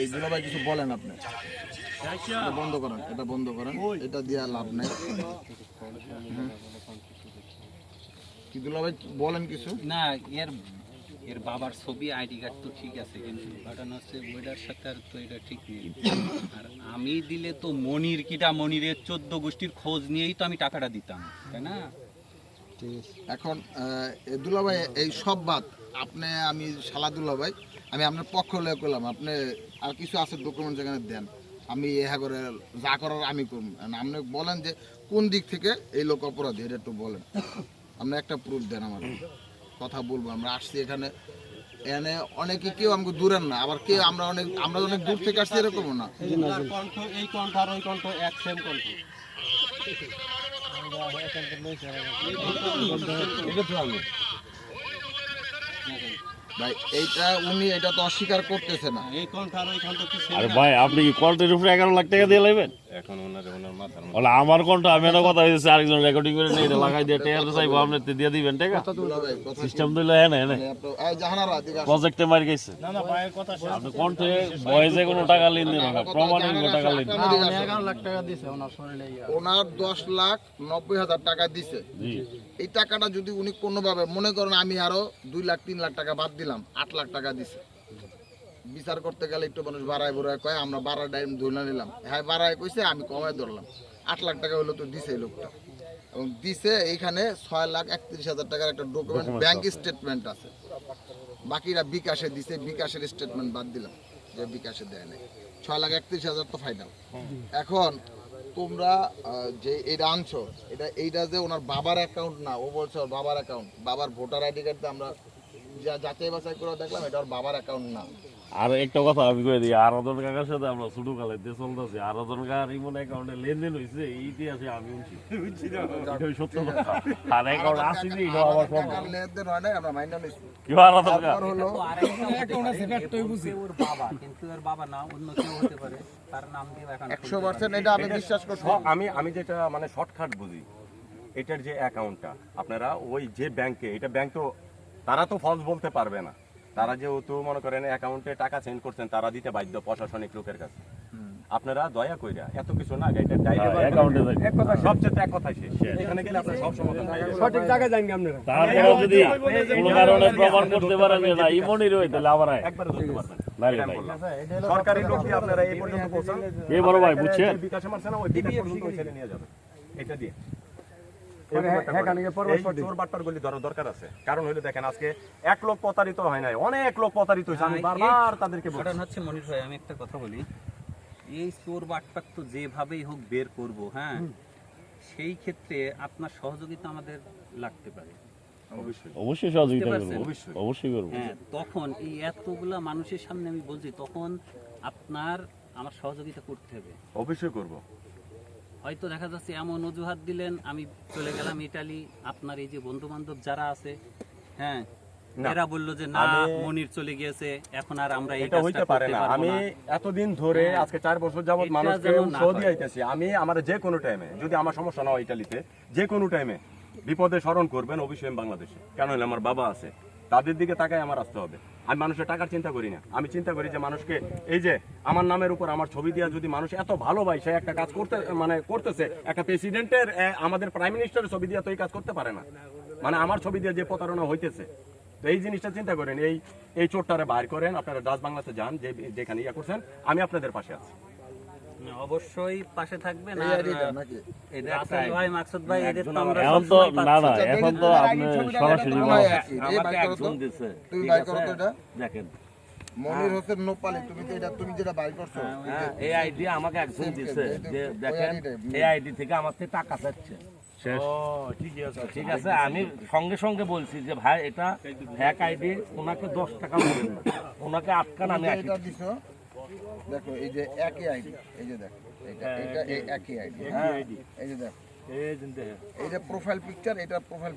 এই দুলাভাই কিছু বলেন আপনি। বন্ধ করেন এটা বন্ধ করেন। এটা দিয়ে লাভ নাই। কি দুলাভাই বলেন কিছু। না এর এর বাবার ছবি আইডি কার্ড তো ঠিক আছে কিন্তু ঘটনা হচ্ছে ওইটার সাথে আর তো এটা ঠিক নেই। আর আমি দিলে তো মনির কিটা মনিরের চোদ্দ গোষ্ঠীর খোঁজ নিয়েই তো আমি টাকাটা দিতাম তাই না? এখন দুলাভাই, এই সব বাদ, আপনি, আমি শালা দুলাভাই, আমি আপনার পক্ষ লয়ে করলাম, আপনি আর কিছু আছে ডকুমেন্ট যেখানে দেন, আমি হ্যাঁ করে যা করার আমি করব। আপনি বলেন যে, কোন দিক থেকে এই লোক অপরাধী, এটা একটু বলেন। আপনি একটা প্রুফ দেন আমার। কথা বলব, আমরা আসছি এখানে এখানে অনেকে কেউ আমাকে দূরের না, আবার কেউ আমরা অনেক আমরা অনেক দূর থেকে আসছি এরকমও না। কণ্ঠ, এই কণ্ঠ আর ওই কণ্ঠ এক সেম কণ্ঠ। ভাই এইটা উনি এটা তো অস্বীকার করতেছে না। আর ভাই আপনি কি কন্টের উপরে এগারো লাখ টাকা দিয়ে লাইবেন? এখন ওনার ওনার মাথার বলে আমার কন্ঠ আমি একটা কথা হয়েছে আরেকজন রেকর্ডিং করে নিয়ে লাগাই দিয়ে টাকা চাইব আপনি তো দিয়ে দিবেন টাকা দুলাভাই সিস্টেম দিলে হ্যাঁ না হ্যাঁ মানে এই জাহানারা প্রজেক্টে মারি গেছে। না না ভাইয়ের কথা আপনি কণ্ঠে বয়েজে কোনো টাকা লেনদেন না প্রমাণে কোনো টাকা লেনদেন আপনি দিকে লাখ টাকা দিছে ওনার শরীরে ওনার দশ লাখ নব্বই হাজার টাকা দিছে। জি। এই টাকাটা যদি উনি কোনোভাবে মনে করেন আমি আরও দুই লাখ তিন লাখ টাকা বাদ দিলাম আট লাখ টাকা দিছে। বিচার করতে গেলে একটু মানুষ বাড়ায় বড়ায় কয় আমরা বাড়া টাইম ধরে নিলাম। হ্যাঁ বাড়ায় কইছে আমি কমায় ধরলাম। আট লাখ টাকা হলো তো দিছে লোকটা। এবং দিছে এইখানে ছয় লাখ একত্রিশ হাজার টাকার একটা ডকুমেন্ট ব্যাংক স্টেটমেন্ট আছে। বাকিরা বিকাশে দিছে বিকাশের স্টেটমেন্ট বাদ দিলাম যে বিকাশে দেয় নাই। ছয় লাখ একত্রিশ হাজার তো ফাইনাল এখন তোমরা যে এটা আনছো এটা এইটা যে ওনার বাবার অ্যাকাউন্ট না ও বলছে ওর বাবার অ্যাকাউন্ট বাবার ভোটার আইডি কার্ড আমরা যা যাচাই বাছাই করে দেখলাম এটা ওর বাবার অ্যাকাউন্ট না। আর একটা কথা আমি কয়ে দিই আরাধন কাকার সাথে আমরা ছোট কালে দিয়ে চলতেছি আরাধন কাকার ইমন অ্যাকাউন্টে লেনদেন হয়েছে এই ইতিহাসে আমি সত্য কথা। আর অ্যাকাউন্ট আসেনি এটা আমার লেনদেন হয় না আমরা মাইন্ড কেউ আরাধন কাকা? হলো বলছে ওর বাবা কিন্তু ওর বাবা না অন্য কেউ হতে পারে। তার নাম দিয়ে এখন একশো পার্সেন্ট এটা আমি বিশ্বাস করছি। আমি আমি যেটা মানে শর্টকাট বুঝি এটার যে অ্যাকাউন্টটা আপনারা ওই যে ব্যাংকে এটা ব্যাংক তো তারা তো ফলস বলতে পারবে না। তারা যেহেতু মনে করেন অ্যাকাউন্টে টাকা সেন্ড করছেন তারা দিতে বাধ্য প্রশাসনিক লোকের কাছে। আপনারা দয়া কইরা এত কিছু না এটা হ্যাঁ। সবচেয়ে এক কথাই শেষ। এখানে গেলে আপনার সব সমাধান হয়ে সঠিক জায়গায় যাইনি আপনারা। তারপরে যদি কোনো কারণে প্রমাণ করতে পারেন না ইমনই রয়ে তাহলে আবার আয় একবারে ধরতে পারবেন। সরকারি লোক দিয়ে আপনারা এই পর্যন্ত পৌঁছান। এই বড় ভাই বুঝছেন? বিকাশে মারছে না ওই বিকাশ পর্যন্ত ছেলে নিয়ে যাবে এটা দিয়ে। মানে হ্যাঁ, এই ধরার দরকার আছে। কারণ হইলে দেখেন আজকে এক লোক প্রতারিত হয় নাই অনেক লোক প্রতারিত হয়েছে। আমি বারবার তাদেরকে বলছি। হচ্ছে মনির ভাই আমি একটা কথা বলি। এই চোর বাটপাট তো যেভাবেই হোক বের করব সেই ক্ষেত্রে আপনার সহযোগিতা আমাদের লাগতে পারে। অবশ্যই। অবশ্যই সহযোগিতা করব। অবশ্যই। করব। হ্যাঁ তখন এই এতগুলা মানুষের সামনে আমি বলছি তখন আপনার আমার সহযোগিতা করতে হবে। অবশ্যই করব। হয়তো দেখা যাচ্ছে এমন অজুহাত দিলেন আমি চলে গেলাম ইটালি। আপনার এই যে বন্ধু বান্ধব যারা আছে হ্যাঁ এরা বলল যে না মনির চলে গিয়েছে এখন আর আমরা এটা হইতে পারে না। আমি এতদিন ধরে হ্যাঁ। আজকে চার বছর যাবত এটা মানুষকে সৌদি আইতেছি। আমি আমার যে কোনো টাইমে যদি আমার সমস্যা না হয় ইটালিতে যে কোনো টাইমে বিপদে স্মরণ করবেন অবশ্যই বাংলাদেশে। কেন আমার বাবা আছে। তাদের দিকে তাকায় আমার আসতে হবে। আমি মানুষের টাকার চিন্তা করি না। আমি চিন্তা করি যে মানুষকে এই যে আমার নামের উপর আমার ছবি দিয়া যদি মানুষ এত ভালোবাসে একটা কাজ করতে মানে করতেছে, একটা প্রেসিডেন্টের আমাদের প্রাইম মিনিস্টারের ছবি দিয়া তো এই কাজ করতে পারে না। মানে আমার ছবি দিয়ে যে প্রতারণা হইতেছে। তো এই জিনিসটা চিন্তা করেন, এই এই চোরটারে বাইর করেন, আপনারা ডাচ বাংলাতে যান, যে, যেখানে ইয়া করছেন, আমি আপনাদের পাশে আছি। অবশ্যই পাশে থাকবেন এই আর আইডিটা নাকি? এদের রাসেল ভাই মাকসুদ ভাই এদের তো আমরা এখন তো না না এখন তো আপনি সরাসরি ভাই একই। এই আমাকে বাইর করো তো। একজন দিছে তুমি বাইর করো তো এটা দেখেন। মনির হোসেন নোপালি তুমি তো এটা তুমি যেটা বাইর করছ এই আইডি আমাকে একজন দিছে যে দেখেন এই আইডি থেকে আমার থেকে টাকা চাচ্ছে। ঠিক আছে আমি সঙ্গে সঙ্গে বলছি যে ভাই এটা হ্যাক আইডি ওনাকে দশ টাকা ওনাকে আটকান আমি এটা দেখো এই যে একই আইডি এই যে দেখো এটা এটা এই একই আইডি হ্যাঁ এই যে দেখো। এই যে প্রোফাইল পিকচার এটা প্রোফাইল